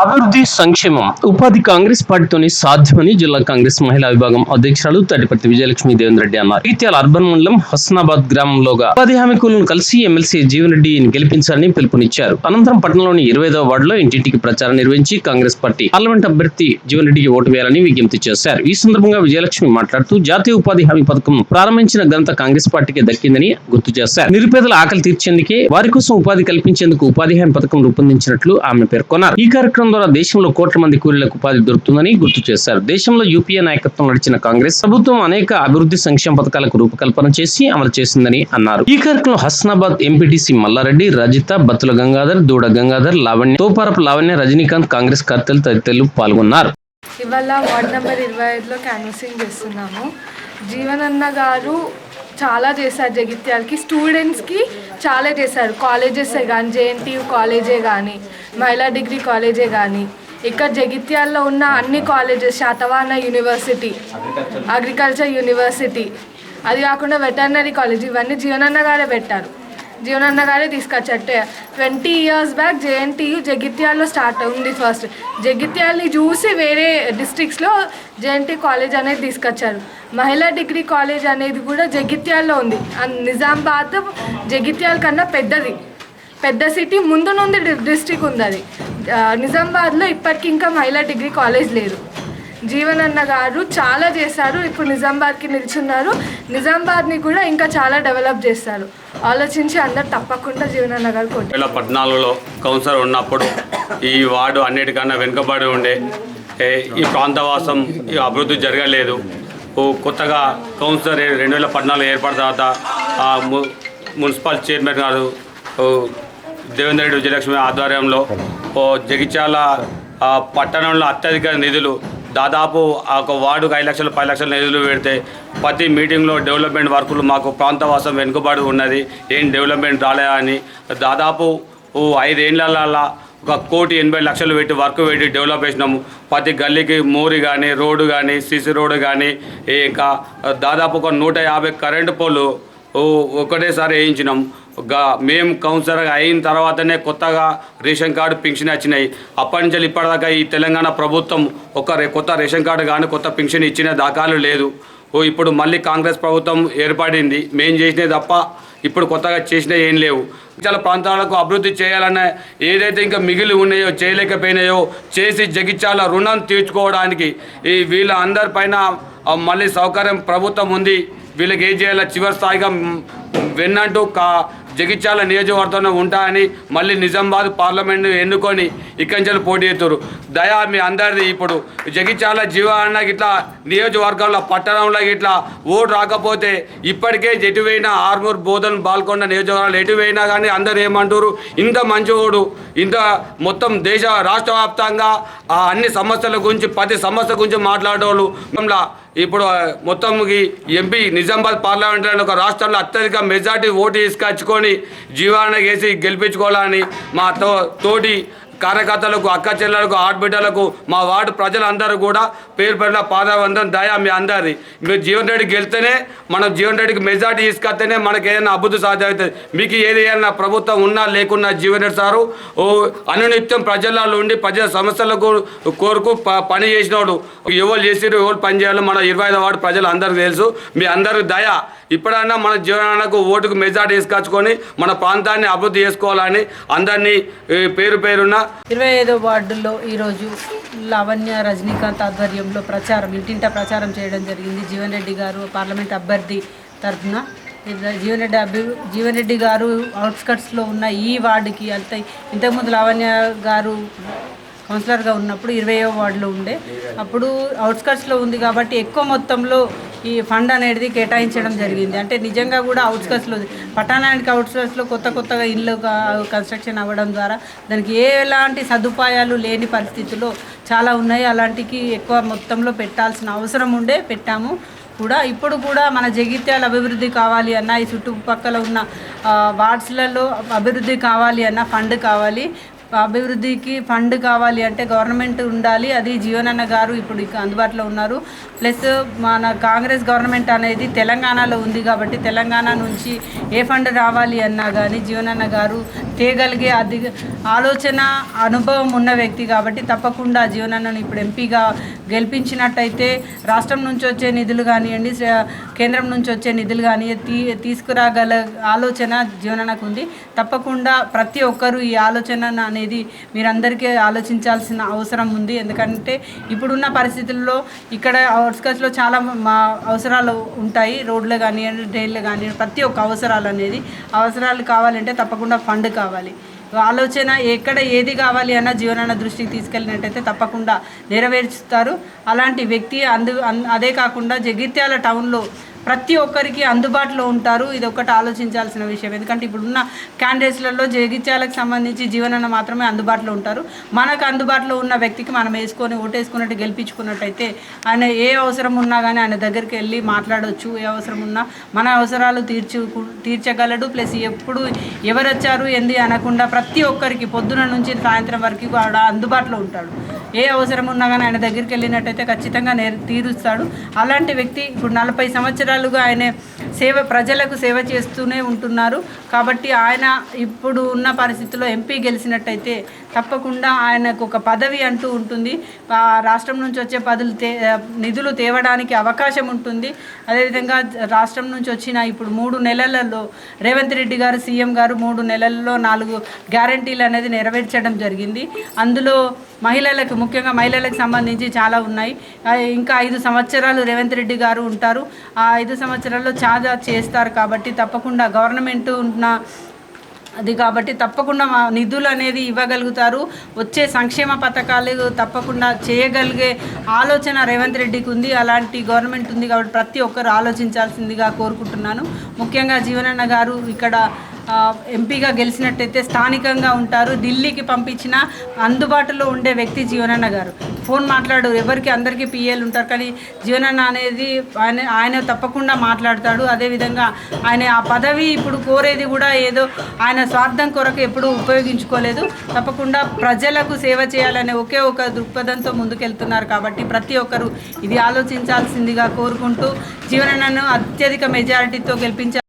అభివృద్ధి సంక్షేమం. ఉపాధి కాంగ్రెస్ పార్టీతోనే సాధ్యమని జిల్లా కాంగ్రెస్ మహిళా విభాగం అధ్యక్షురాలు తడిపర్తి విజయలక్ష్మి దేవేంద్ర రెడ్డి అన్నారు. ఇత్యాల అర్బన్ మండలం హస్నాబాద్ గ్రామంలోగా ఉపాధి హామీ కలిసి ఎమ్మెల్సీ జీవన్ రెడ్డిని గెలిపించాలని పిలుపునిచ్చారు. అనంతరం పట్టణంలోని ఇరవైదవ వార్డులో ఇంటింటికి ప్రచారం నిర్వహించి కాంగ్రెస్ పార్టీ పార్లమెంట్ అభ్యర్థి జీవన్ రెడ్డికి ఓటు వేయాలని విజ్ఞప్తి చేశారు. ఈ సందర్భంగా విజయలక్ష్మి మాట్లాడుతూ జాతీయ ఉపాధి హామీ పథకం ప్రారంభించిన ఘనత కాంగ్రెస్ పార్టీకి దక్కిందని గుర్తు చేశారు. నిరుపేదల ఆకలి తీర్చేందుకే వారి కోసం ఉపాధి కల్పించేందుకు ఉపాధి హామీ పథకం రూపొందించినట్లు ఆమె పేర్కొన్నారు. ఈ కార్యక్రమం ద్వారా దేశంలో కోట్ల మంది కూలీలకు ఉపాధి దొరుకుతుందని గుర్తు చేశారు. దేశంలో యూపీఏ నాయకత్వం నడిచిన కాంగ్రెస్ ప్రభుత్వం అనేక అభివృద్ధి సంక్షేమ పథకాలకు రూపకల్పన చేసి అమలు చేసిందని అన్నారు. ఈ కార్యక్రమంలో హస్నాబాద్ ఎంపీటీసీ మల్లారెడ్డి రజిత బత్తుల గంగాధర్ దూడ గంగాధర్ లావణ్య తోపారపు లావణ్య రజనీకాంత్ కాంగ్రెస్ కర్తలు తదితరులు పాల్గొన్నారు. ఇవాళ వార్డ్ నెంబర్ ఇరవై ఐదులో క్యాన్వసింగ్ చేస్తున్నాము. జీవనన్న గారు చాలా చేశారు జగిత్యాలకి. స్టూడెంట్స్కి చాలా చేశారు. కాలేజెస్ కానీ జేఎన్టీయూ కాలేజే కానీ మహిళా డిగ్రీ కాలేజే కానీ ఇక్కడ జగిత్యాల్లో ఉన్న అన్ని colleges Satavahana university agriculture university అది కాకుండా వెటర్నరీ కాలేజ్ ఇవన్నీ జీవనన్న గారే పెట్టారు. జీవనన్న గారే తీసుకొచ్చట్టు. ట్వంటీ ఇయర్స్ బ్యాక్ జేఎన్టీయు జగిత్యాల్లో స్టార్ట్ ఉంది ఫస్ట్. జగిత్యాల్ని చూసి వేరే డిస్ట్రిక్ట్స్లో జేఎన్టీ కాలేజ్ అనేది తీసుకొచ్చారు. మహిళా డిగ్రీ కాలేజ్ అనేది కూడా జగిత్యాల్లో ఉంది. అండ్ నిజామాబాద్ జగిత్యాల కన్నా పెద్దది. పెద్ద సిటీ ముందు నుండి డిస్ట్రిక్ట్ ఉంది అది. నిజామాబాద్లో ఇప్పటికి ఇంకా మహిళా డిగ్రీ కాలేజ్ లేదు. జీవనన్న గారు చాలా చేశారు. ఇప్పుడు నిజామాబాద్కి నిల్చున్నారు. నిజామాబాద్ని కూడా ఇంకా చాలా డెవలప్ చేస్తారు. ఆలోచించి అందరు తప్పకుండా జీవనన్న గారు కొట్టారు వేల పద్నాలుగులో కౌన్సిలర్ ఉన్నప్పుడు ఈ వార్డు అన్నిటికన్నా వెనుకబడి ఉండే ఈ ప్రాంతవాసం ఈ అభివృద్ధి జరగలేదు. కొత్తగా కౌన్సిలర్ రెండు వేల పద్నాలుగు ఏర్పడిన తర్వాత ము- మున్సిపల్ చైర్మన్ గారు ఓ దేవేంద్ర రెడ్డి విజయలక్ష్మి ఆధ్వర్యంలో ఓ జగిత్యాల పట్టణంలో అత్యధిక నిధులు దాదాపు ఆ ఒక వార్డుకు ఐదు లక్షలు పది లక్షల నిధులు పెడితే ప్రతి మీటింగ్లో డెవలప్మెంట్ వర్కులు మాకు ప్రాంతవాసం వెనుకబడి ఉన్నది. ఏం డెవలప్మెంట్ రాలేదా అని. దాదాపు ఓ ఐదేళ్ళలో ఒక కోటి ఎనభై లక్షలు పెట్టి వర్క్ పెట్టి డెవలప్ చేసినాము. ప్రతి గల్లీకి మోరి కానీ రోడ్డు కానీ సీసీ రోడ్డు కానీ ఇంకా దాదాపు ఒక నూట యాభై కరెంటు పోలు ఒకటేసారి వేయించినాం మేము కౌన్సిలర్ అయిన తర్వాతనే కొత్తగా రేషన్ కార్డు పెన్షన్ వచ్చినాయి. అప్పటి నుంచి ఇప్పటిదాకా ఈ తెలంగాణ ప్రభుత్వం ఒక కొత్త రేషన్ కార్డు కానీ కొత్త పెన్షన్ ఇచ్చిన దాఖలు లేదు. ఓ ఇప్పుడు మళ్ళీ కాంగ్రెస్ ప్రభుత్వం ఏర్పడింది. మేము చేసినవి తప్ప ఇప్పుడు కొత్తగా చేసినా ఏం లేవు. చాలా ప్రాంతాలకు అభివృద్ధి చేయాలన్న ఏదైతే ఇంకా మిగిలి ఉన్నాయో చేయలేకపోయినాయో చేసి జగిత్యాల రుణం తీర్చుకోవడానికి ఈ వీళ్ళ అందరిపైన మళ్ళీ సౌకర్యం ప్రభుత్వం ఉంది. వీళ్ళకి ఏం చేయాలో చివరి స్థాయిగా వెన్నంటూ కా జగిత్యాల నియోజకవర్గంలో ఉంటాయని మళ్ళీ నిజామాబాద్ పార్లమెంట్ ఎన్నుకొని ఇక్కడి నుంచి పోటీ చేస్తారు దయా మీ అందరిది ఇప్పుడు జగిత్యాల జీవాన్న ఇట్లా నియోజకవర్గంలో పట్టణంలో ఇట్లా ఓటు రాకపోతే ఇప్పటికే ఎటువైనా ఆర్మూర్ బోధన్ బాల్కొండ నియోజకవర్గాలు ఎటువైనా కానీ అందరు ఏమంటారు ఇంత మంచివాడు ఇంత మొత్తం దేశ రాష్ట్ర వ్యాప్తంగా ఆ అన్ని సమస్యల గురించి ప్రతి సమస్య గురించి మాట్లాడేవాళ్ళు. ఇప్పుడు మొత్తం ఎంపీ నిజామాబాద్ పార్లమెంట్ ఒక రాష్ట్రంలో అత్యధిక మెజార్టీ ఓటు తీసుకొచ్చుకొని జీవాలను వేసి గెలిపించుకోవాలని మా తో తోటి కార్యకర్తలకు అక్క చెల్లెలకు ఆడబిడ్డలకు మా వార్డు ప్రజలందరూ కూడా పేరు పేరున పాదవందం దయా మీ అందరిది. మీరు జీవన్ రెడ్డి గెలిస్తేనే మనం జీవన్ రెడ్డికి మెజార్టీ తీసుకొస్తేనే మనకి ఏదైనా అభివృద్ధి సాధ్యమవుతుంది. మీకు ఏది ఏదైనా ప్రభుత్వం ఉన్నా లేకున్నా జీవన్ రెడ్డి సారు ఓ అనునిత్యం ప్రజలలో ఉండి ప్రజల సమస్యలకు కోరుకు ప- పని చేసినోడు. ఎవరు చేసిరు ఎవరు పని చేయాలో మన ఇరవై ఐదు వార్డు ప్రజలు అందరికీ తెలుసు. మీ అందరూ దయ ఇప్పుడైనా మన జీవనకు ఓటుకు మెజార్టీ తీసుకొచ్చుకొని మన ప్రాంతాన్ని అభివృద్ధి చేసుకోవాలని అందరినీ పేరు పేరున్న ఇరవై ఐదో వార్డుల్లో ఈరోజు లావణ్య రజనీకాంత్ ఆధ్వర్యంలో ప్రచారం ఇంటింటా ప్రచారం చేయడం జరిగింది. జీవన్ రెడ్డి గారు పార్లమెంట్ అభ్యర్థి తరఫున. జీవన్ రెడ్డి అభి జీవన్ రెడ్డి గారు అవుట్స్కట్స్లో ఉన్న ఈ వార్డుకి అంత ఇంతకుముందు లావణ్య గారు కౌన్సిలర్గా ఉన్నప్పుడు ఇరవయో వార్డులో ఉండే. అప్పుడు అవుట్స్కట్స్లో ఉంది కాబట్టి ఎక్కువ మొత్తంలో ఈ ఫండ్ అనేది కేటాయించడం జరిగింది. అంటే నిజంగా కూడా అవుట్స్కట్స్లో పట్టణానికి అవుట్స్కట్స్లో కొత్త కొత్తగా ఇల్లు కన్స్ట్రక్షన్ అవ్వడం ద్వారా దానికి ఎలాంటి సదుపాయాలు లేని పరిస్థితుల్లో చాలా ఉన్నాయి. అలాంటికి ఎక్కువ మొత్తంలో పెట్టాల్సిన అవసరం ఉండే పెట్టాము. కూడా ఇప్పుడు కూడా మన జగిత్యాల అభివృద్ధి కావాలి అన్న ఈ చుట్టుపక్కల ఉన్న వార్డ్స్లలో అభివృద్ధి కావాలి అన్న ఫండ్ కావాలి. అభివృద్ధికి ఫండ్ కావాలి అంటే గవర్నమెంట్ ఉండాలి. అది జీవనన్న గారు ఇప్పుడు అందుబాటులో ఉన్నారు. ప్లస్ మన కాంగ్రెస్ గవర్నమెంట్ అనేది తెలంగాణలో ఉంది కాబట్టి తెలంగాణ నుంచి ఏ ఫండ్ రావాలి అన్నా కానీ జీవనన్న గారు చేయగలిగే అది ఆలోచన అనుభవం ఉన్న వ్యక్తి కాబట్టి తప్పకుండా జీవనన్నను ఇప్పుడు ఎంపీగా గెలిపించినట్టయితే రాష్ట్రం నుంచి వచ్చే నిధులు కానివ్వండి కేంద్రం నుంచి వచ్చే నిధులు కానీ తీ తీసుకురాగల ఆలోచన జీవనకు ఉంది. తప్పకుండా ప్రతి ఒక్కరూ ఈ ఆలోచన అనేది మీరందరికీ ఆలోచించాల్సిన అవసరం ఉంది. ఎందుకంటే ఇప్పుడున్న పరిస్థితుల్లో ఇక్కడ అవుట్స్కట్స్లో చాలా మా అవసరాలు ఉంటాయి. రోడ్లు కానివ్వండి డ్రైన్లు కానివ్వండి ప్రతి ఒక్క అవసరాలు అనేది అవసరాలు కావాలంటే తప్పకుండా ఫండ్ కావాలి. ఆలోచన ఎక్కడ ఏది కావాలి అన్న జీవనాన్న దృష్టికి తీసుకెళ్ళినట్టయితే తప్పకుండా నెరవేర్చుతారు అలాంటి వ్యక్తి అందు అదే కాకుండా జగిత్యాల టౌన్లో ప్రతి ఒక్కరికి అందుబాటులో ఉంటారు. ఇది ఒకటి ఆలోచించాల్సిన విషయం. ఎందుకంటే ఇప్పుడున్న క్యాండిడేట్స్లలో జగిత్యాలకు సంబంధించి జీవనన్న మాత్రమే అందుబాటులో ఉంటారు. మనకు అందుబాటులో ఉన్న వ్యక్తికి మనం వేసుకొని ఓటేసుకున్నట్టు గెలిపించుకున్నట్టయితే ఆయన ఏ అవసరం ఉన్నా కానీ ఆయన దగ్గరికి వెళ్ళి మాట్లాడవచ్చు ఏ అవసరం ఉన్నా మన అవసరాలు తీర్చు తీర్చగలడు. ప్లస్ ఎప్పుడు ఎవరు వచ్చారు ఏంది అనకుండా ప్రతి ఒక్కరికి పొద్దున నుంచి సాయంత్రం వరకు కూడా అందుబాటులో ఉంటాడు. ఏ అవసరం ఉన్నా కానీ ఆయన దగ్గరికి వెళ్ళినట్టయితే ఖచ్చితంగా నేర్ తీరుస్తాడు. అలాంటి వ్యక్తి ఇప్పుడు నలభై సంవత్సరాలుగా ఆయన సేవ ప్రజలకు సేవ చేస్తూనే ఉంటున్నారు. కాబట్టి ఆయన ఇప్పుడు ఉన్న పరిస్థితుల్లో ఎంపీ గెలిచినట్టయితే తప్పకుండా ఆయనకు ఒక పదవి అంటూ ఉంటుంది. ఆ రాష్ట్రం నుంచి వచ్చే పదులు తే నిధులు తేవడానికి అవకాశం ఉంటుంది. అదేవిధంగా రాష్ట్రం నుంచి వచ్చిన ఇప్పుడు మూడు నెలలలో రేవంత్ రెడ్డి గారు సీఎం గారు మూడు నెలల్లో నాలుగు గ్యారంటీలు అనేది నెరవేర్చడం జరిగింది. అందులో మహిళలకు ముఖ్యంగా మహిళలకు సంబంధించి చాలా ఉన్నాయి. ఇంకా ఐదు సంవత్సరాలు రేవంత్ రెడ్డి గారు ఉంటారు. ఆ ఐదు సంవత్సరాల్లో చాలా చేస్తారు కాబట్టి తప్పకుండా గవర్నమెంట్ ఉన్న అది కాబట్టి తప్పకుండా నిధులు అనేది ఇవ్వగలుగుతారు. వచ్చే సంక్షేమ పథకాలు తప్పకుండా చేయగలిగే ఆలోచన రేవంత్ రెడ్డికి ఉంది. అలాంటి గవర్నమెంట్ ఉంది కాబట్టి ప్రతి ఒక్కరు ఆలోచించాల్సిందిగా కోరుకుంటున్నాను. ముఖ్యంగా జీవనన్న గారు ఇక్కడ ఎంపీగా గెలిచినట్టయితే స్థానికంగా ఉంటారు. ఢిల్లీకి పంపించిన అందుబాటులో ఉండే వ్యక్తి జీవనన్న గారు. ఫోన్ మాట్లాడు ఎవరికి అందరికీ పిఏలు ఉంటారు. కానీ జీవనన్న అనేది ఆయన ఆయన తప్పకుండా మాట్లాడతాడు. అదేవిధంగా ఆయన ఆ పదవి ఇప్పుడు కోరేది కూడా ఏదో ఆయన స్వార్థం కొరకు ఎప్పుడూ ఉపయోగించుకోలేదు. తప్పకుండా ప్రజలకు సేవ చేయాలనే ఒకే ఒక దృక్పథంతో ముందుకెళ్తున్నారు కాబట్టి ప్రతి ఒక్కరూ ఇది ఆలోచించాల్సిందిగా కోరుకుంటూ జీవనన్నను అత్యధిక మెజారిటీతో గెలిపించారు.